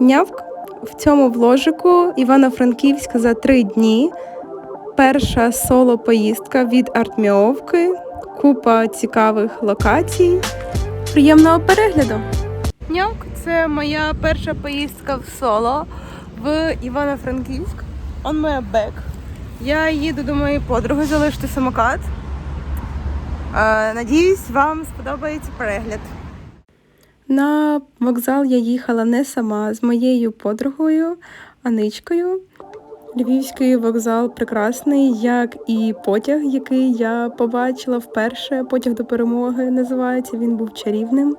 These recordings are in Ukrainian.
Нявк в цьому вложику Івано-Франківська за три дні. Перша соло поїздка від Артміовки, купа цікавих локацій. Приємного перегляду! Нявк це моя перша поїздка в соло в Івано-Франківськ. Он моя бек. Я їду до моєї подруги залишити самокат. Надіюсь, вам сподобається перегляд. На вокзал я їхала не сама з моєю подругою Аничкою. Львівський вокзал прекрасний, як і потяг, який я побачила вперше. Потяг до перемоги називається. Він був чарівним.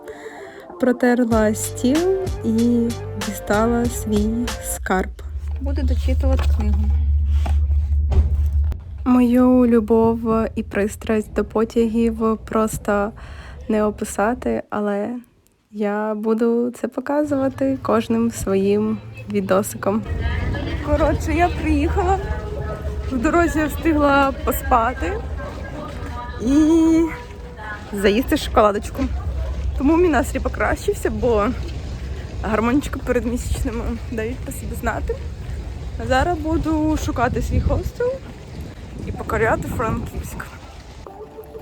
Протерла стіл і дістала свій скарб. Буду дочитувати книгу. Мою любов і пристрасть до потягів просто не описати, але я буду це показувати кожним своїм відосиком. Коротше, я приїхала, в дорозі я встигла поспати і заїсти шоколадочку. Тому мій настрій покращився, бо гармонічка перед місячними дають по собі знати. А зараз буду шукати свій хостел і покоряти Франківськ.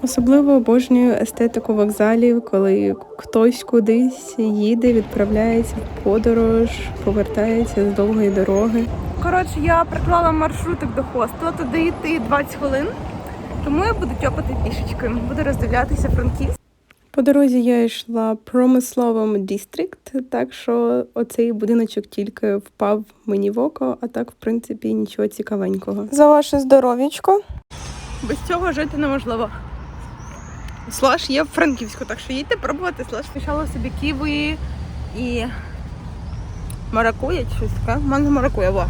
Особливо обожнюю естетику вокзалів, коли хтось кудись їде, відправляється в подорож, повертається з довгої дороги. Коротше, я приклала маршрутик до хостела, туди йти 20 хвилин, тому я буду тьопати пішечки, буду роздивлятися Франківськ. По дорозі я йшла промисловим дістрикт, так що оцей будиночок тільки впав мені в око, а так, в принципі, нічого цікавенького. За ваше здоров'ячко. Без цього жити неможливо. Слаш є в Франківську, так що їдьте пробувати. Слаш пішала собі ківи і маракуя чи щось таке. Манго маракуя, во.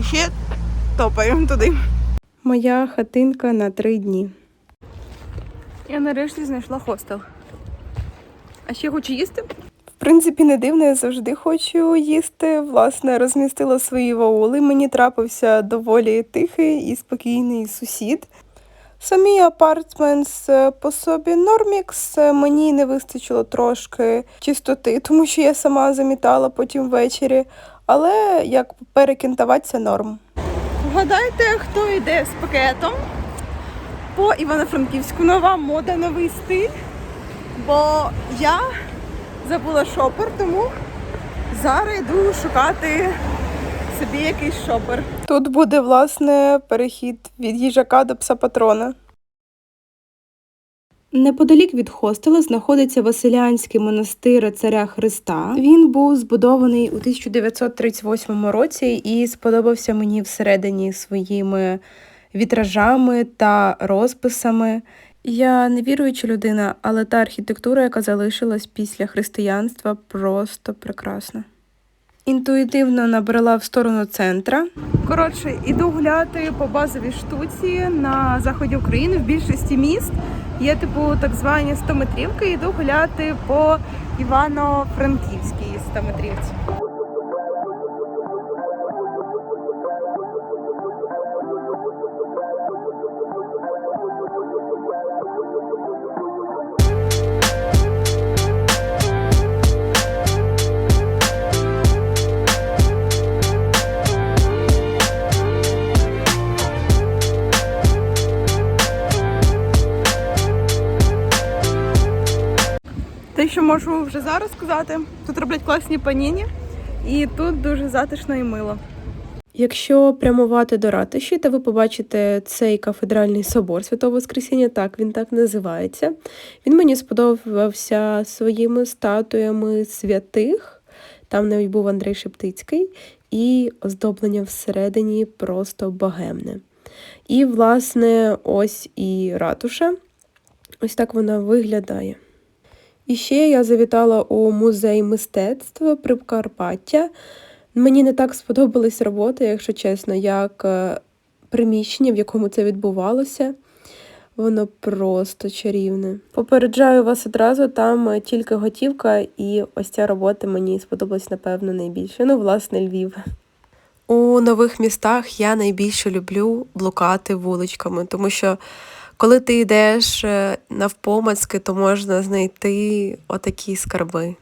І ще топаємо туди. Моя хатинка на три дні. Я нарешті знайшла хостел. А ще хочу їсти. В принципі, не дивно, я завжди хочу їсти. Власне, розмістила свої ваули. Мені трапився доволі тихий і спокійний сусід. Самі апартментс е, по собі нормікс. Е, Мені не вистачило трошки чистоти, тому що я сама замітала потім ввечері. Але як перекінтуватися норм. Вгадайте, хто йде з пакетом по Івано-Франківську. Нова мода, новий стиль. Бо я забула шопер, тому зараз йду шукати собі якийсь шопер. Тут буде, власне, перехід від їжака до пса патрона. Неподалік від хостелу знаходиться Василянський монастир царя Христа. Він був збудований у 1938 році і сподобався мені всередині своїми вітражами та розписами. Я не віруюча людина, але та архітектура, яка залишилась після християнства, просто прекрасна. Інтуїтивно набрала в сторону центра. Коротше, іду гуляти по базовій штуці на заході України в більшості міст. Є типу так звані 100 метрівки. Іду гуляти по Івано-Франківській 100 можу вже зараз сказати, тут роблять класні паніні, і тут дуже затишно і мило. Якщо прямувати до ратуші, то ви побачите цей кафедральний собор Святого Воскресіння, так він так називається. Він мені сподобався своїми статуями святих. Там навіть був Андрей Шептицький, і оздоблення всередині просто богемне. І, власне, ось і ратуша. Ось так вона виглядає. І ще я завітала у музей мистецтв Прикарпаття. Мені не так сподобались роботи, якщо чесно, як е, приміщення, в якому це відбувалося. Воно просто чарівне. Попереджаю вас одразу, там е, тільки готівка, і ось ця робота мені сподобалась, напевно, найбільше. Ну, власне, Львів. У нових містах я найбільше люблю блукати вуличками, тому що коли ти йдеш е, навпомацьки, то можна знайти отакі скарби.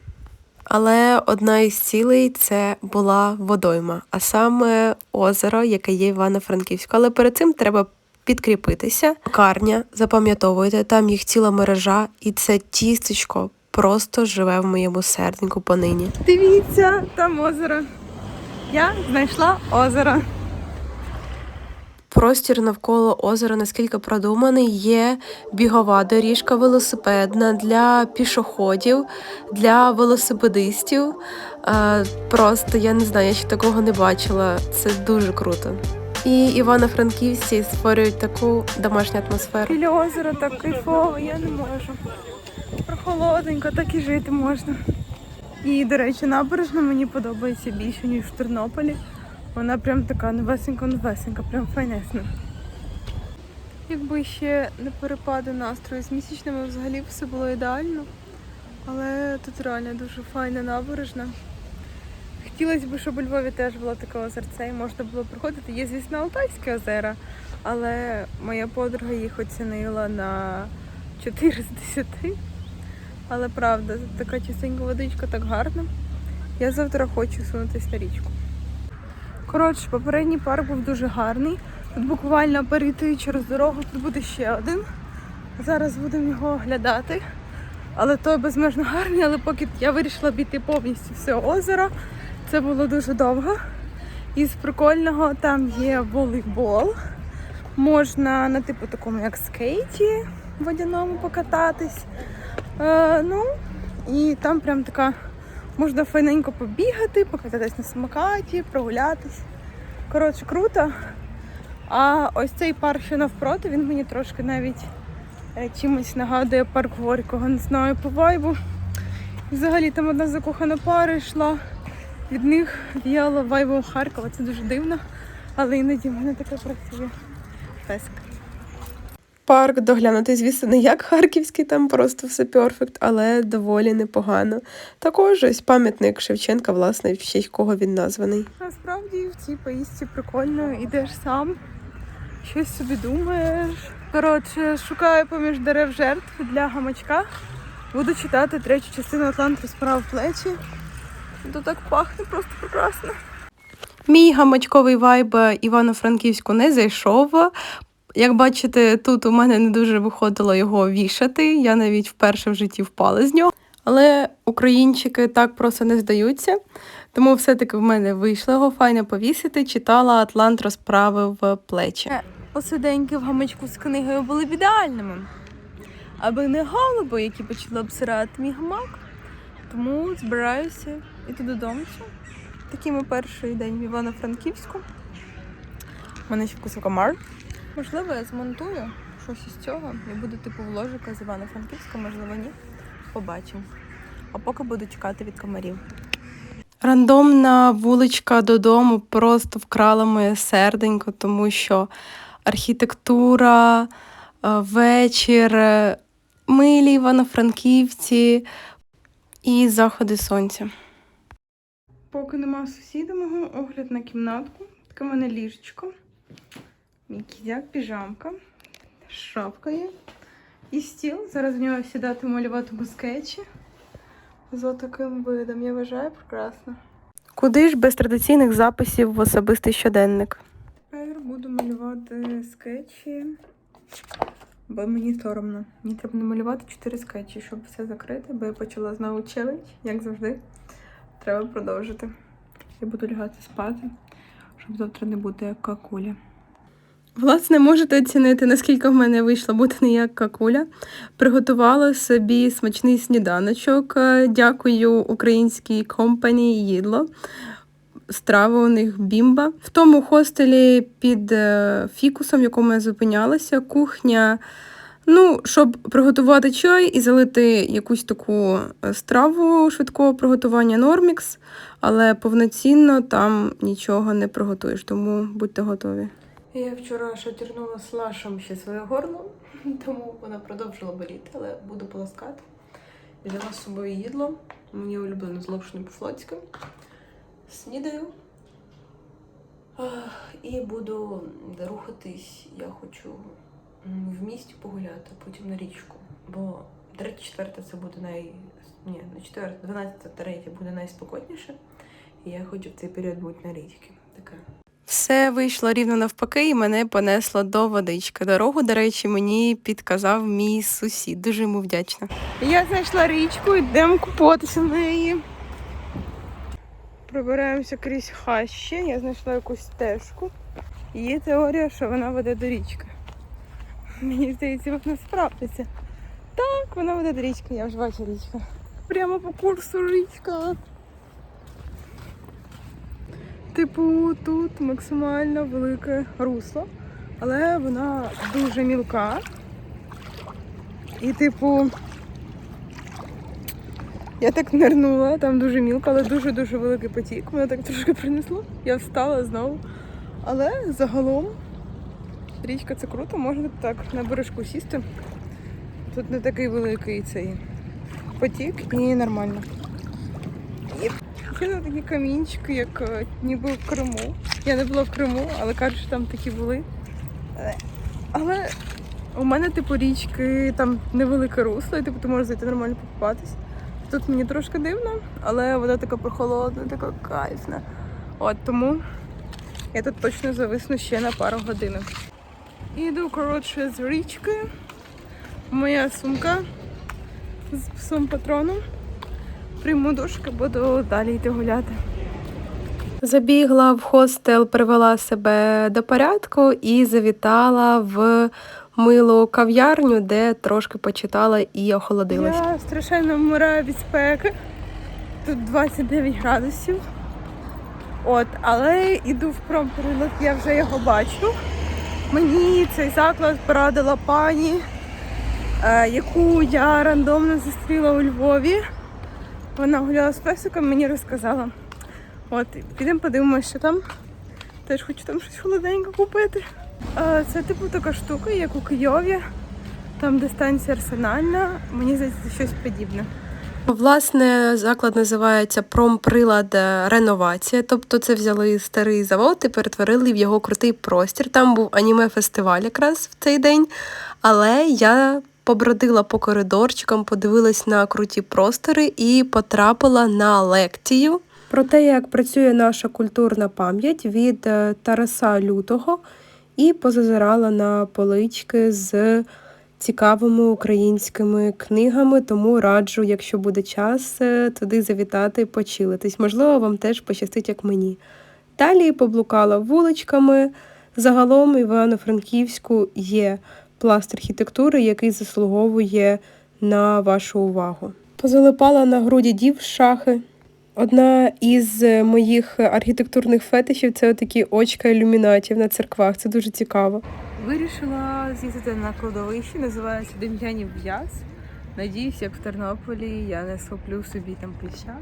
Але одна із цілей це була водойма, а саме озеро, яке є Івано-Франківську. Але перед цим треба підкріпитися. Карня, запам'ятовуйте, там їх ціла мережа, і це тістечко просто живе в моєму серденьку понині. Дивіться, там озеро. Я знайшла озеро. Простір навколо озера наскільки продуманий, є бігова доріжка велосипедна для пішоходів, для велосипедистів. Е, Просто я не знаю, я ще такого не бачила. Це дуже круто. І івано-франківці створюють таку домашню атмосферу. Біля озера так кайфово, я не можу. Прохолодненько, так і жити можна. І, до речі, набережна мені подобається більше, ніж в Тернополі. Вона прям така новесенька-новесенька, прям файнесна. Якби ще не перепади настрою з місячними, взагалі все було ідеально. Але тут реально дуже файна набережна. Хотілося б, щоб у Львові теж було таке озерце і можна було приходити. Є, звісно, Алтайське озера, але моя подруга їх оцінила на 4 з 10. Але правда, така чистенька водичка, так гарно. Я завтра хочу сунутися на річку. Коротше, попередній парк був дуже гарний. Тут буквально перейти через дорогу, тут буде ще один. Зараз будемо його оглядати. Але той безмежно гарний, але поки я вирішила обійти повністю все озеро, це було дуже довго. Із прикольного там є волейбол. Можна на типу такому, як скейті водяному покататись. Е, ну, і там прям така можна файненько побігати, покататись на самокаті, прогулятись. Коротше, круто. А ось цей парк, що навпроти, він мені трошки навіть е, чимось нагадує парк Горького, не знаю, по вайбу. Взагалі там одна закохана пара йшла. Від них віяло вайбом Харкова. Це дуже дивно. Але іноді в мене таке працює. Песик. Парк доглянути, звісно, не як харківський, там просто все перфект, але доволі непогано. Також ось пам'ятник Шевченка, власне, в честь кого він названий. Насправді в цій поїздці прикольно, ідеш сам, щось собі думаєш. Коротше, шукаю поміж дерев жертв для гамачка. Буду читати третю частину Атлант розправ плечі. Тут так пахне просто прекрасно. Мій гамачковий вайб Івано-Франківську не зайшов. Як бачите, тут у мене не дуже виходило його вішати. Я навіть вперше в житті впала з нього. Але українчики так просто не здаються. Тому все-таки в мене вийшло його файно повісити. Читала Атлант розправив плечі. Посиденьки в гамачку з книгою були б ідеальними. Аби не голуби, які почали обсирати мій гамак. Тому збираюся йти додому. Такий мій перший день в Івано-Франківську. У мене ще вкусив комар. Можливо, я змонтую щось із цього і буде типу вложика з Івано-Франківська, можливо, ні. Побачимо. А поки буду чекати від комарів. Рандомна вуличка додому просто вкрала моє серденько, тому що архітектура, е, вечір, е, милі Івано-Франківці і заходи сонця. Поки нема сусіда мого, огляд на кімнатку. Таке в мене ліжечко. Мій кізяк, піжамка, шапка є. І стіл. Зараз в нього сідати малюватиму скетчі. З таким видом, я вважаю, прекрасно. Куди ж без традиційних записів в особистий щоденник? Тепер буду малювати скетчі, бо мені соромно. Мені треба намалювати 4 скетчі, щоб все закрити, бо я почала знову челендж, як завжди. Треба продовжити. Я буду лягати спати, щоб завтра не бути як какуля. Власне, можете оцінити, наскільки в мене вийшло бути не як какуля. Приготувала собі смачний сніданочок. Е, Дякую українській компанії їдло. Страва у них бімба. В тому хостелі під е, фікусом, в якому я зупинялася, кухня. Ну, щоб приготувати чай і залити якусь таку е, страву швидкого приготування Нормікс, але повноцінно там нічого не приготуєш, тому будьте готові. Я вчора шатірнула слашем ще своє горло, тому вона продовжила боліти, але буду полоскати. Взяла з собою їдло, моє улюблене зловшене по-флотськи. Снідаю. І буду рухатись. Я хочу в місті погуляти, потім на річку. Бо третє, четверте це буде най... ні, на 4, 12 третє буде найспокійніше. І я хочу в цей період бути на річці. Таке. Все вийшло рівно навпаки, і мене понесло до водички. Дорогу, до речі, мені підказав мій сусід. Дуже йому вдячна. Я знайшла річку, йдемо купатися в неї. Пробираємося крізь хащі. Я знайшла якусь стежку. Є теорія, що вона веде до річки. Мені здається, вона справиться. Так, вона веде до річки, я вже бачу річку. Прямо по курсу річка. Типу, тут максимально велике русло, але вона дуже мілка. І, типу, я так нирнула, там дуже мілко, але дуже-дуже великий потік. Мене так трошки принесло. Я встала знову. Але загалом річка це круто, можна так на бережку сісти. Тут не такий великий цей потік і нормально. І такі камінчики, як е, ніби в Криму. Я не була в Криму, але кажуть, що там такі були. Е, Але у мене, типу, річки, там невелике русло, і типу, ти можеш зайти нормально покупатись. Тут мені трошки дивно, але вода така прохолодна, така кайфна. От тому я тут точно зависну ще на пару годинок. Іду, коротше, з річки. Моя сумка з псом патроном. Прийму дошки, буду далі йти гуляти. Забігла в хостел, привела себе до порядку і завітала в милу кав'ярню, де трошки почитала і охолодилась. Я страшенно вмираю від спеки. Тут 29 градусів. От, але іду в промперелот, я вже його бачу. Мені цей заклад порадила пані, е, яку я рандомно зустріла у Львові. Вона гуляла з песиком, мені розказала. От, підемо подивимося, що там. Теж хочу там щось холоденьке купити. Це типу така штука, як у Києві, там де станція арсенальна. Мені здається, щось подібне. Власне, заклад називається Промприлад Реновація. Тобто це взяли старий завод і перетворили в його крутий простір. Там був аніме-фестиваль якраз в цей день. Але я побродила по коридорчикам, подивилась на круті простори і потрапила на лекцію про те, як працює наша культурна пам'ять від е, Тараса Лютого, і позазирала на полички з цікавими українськими книгами, тому раджу, якщо буде час, е, туди завітати почилитись. Можливо, вам теж пощастить, як мені. Далі поблукала вуличками. Загалом Івано-Франківську є пласт архітектури, який заслуговує на вашу увагу. Позалипала на груді дів шахи. Одна із моїх архітектурних фетишів це такі очка ілюмінатів на церквах. Це дуже цікаво. Вирішила з'їздити на кладовище, називається Дем'янів В'яз. Надіюсь, як в Тернополі я не схоплю собі там кліща,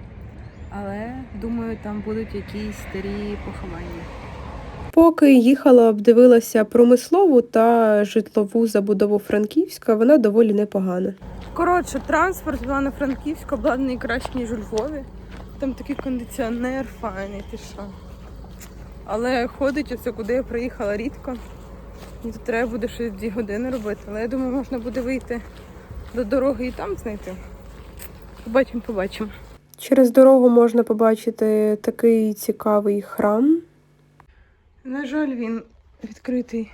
але думаю, там будуть якісь старі поховання. Поки їхала, обдивилася промислову та житлову забудову Франківська, вона доволі непогана. Коротше, транспорт в Івано-Франківську обладнаний краще, ніж у Львові. Там такий кондиціонер файний, ти що. Але ходить оце, куди я приїхала рідко. І тут треба буде щось дві години робити. Але я думаю, можна буде вийти до дороги і там знайти. Побачимо, побачимо. Через дорогу можна побачити такий цікавий храм. На жаль, він відкритий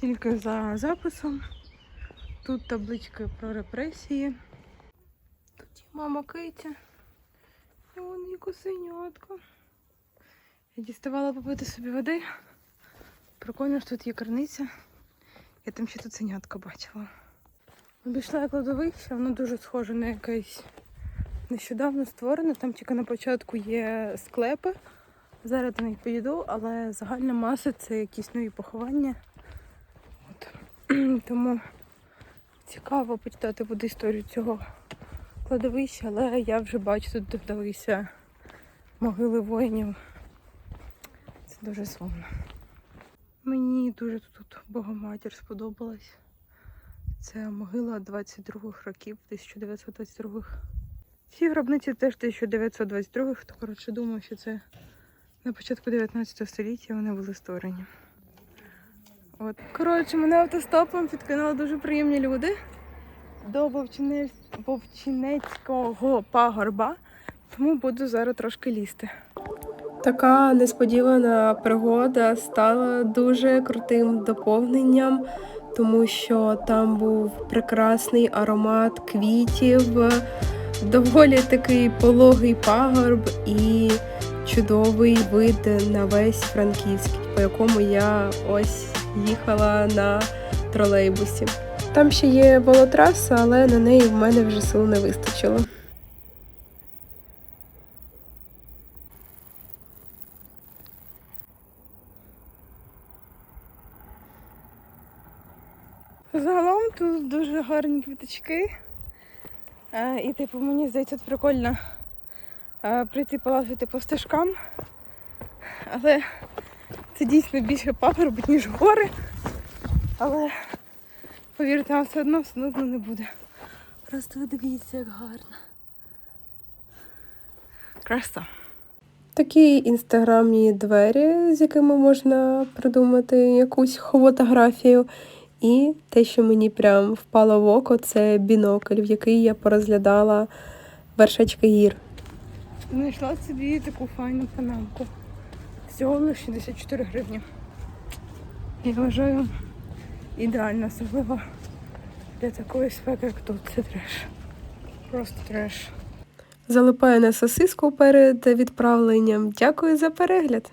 тільки за записом. Тут таблички про репресії. Тут є мама Китя. І вон є косинятка. Я діставала попити собі води. Прикольно, що тут є криниця. Я там ще тут синятка бачила. Обійшла я кладовище, воно дуже схоже на якесь нещодавно створене. Там тільки на початку є склепи. Зараз до них поїду, але загальна маса це якісь нові поховання. От. Тому цікаво почитати буде історію цього кладовища, але я вже бачу, тут додалися могили воїнів. Це дуже сумно. Мені дуже тут Богоматір сподобалась. Це могила 22-х років, 1922-х. Ці гробниці теж 1922-х, то коротше думаю, що це на початку 19 століття вони були створені. От. Коротше, мене автостопом підкинули дуже приємні люди. до Вовчинецького пагорба, тому буду зараз трошки лізти. Така несподівана пригода стала дуже крутим доповненням, тому що там був прекрасний аромат квітів, доволі такий пологий пагорб і чудовий вид на весь Франківський, по якому я ось їхала на тролейбусі. Там ще є волотраса, але на неї в мене вже сил не вистачило. Загалом тут дуже гарні квіточки. Е, І, типу, мені здається, тут прикольно прийти полазити по стежкам. Але це дійсно більше пагорб, ніж гори. Але повірте, все одно все нудно не буде. Просто ви дивіться, як гарно. Краса. Такі інстаграмні двері, з якими можна придумати якусь фотографію. І те, що мені прям впало в око, це бінокль, в який я порозглядала вершечки гір. Знайшла собі таку файну панамку. Всього лише 64 гривні. Я вважаю ідеально, особливо для такої спеки, як тут. Це треш. Просто треш. Залипаю на сосиску перед відправленням. Дякую за перегляд.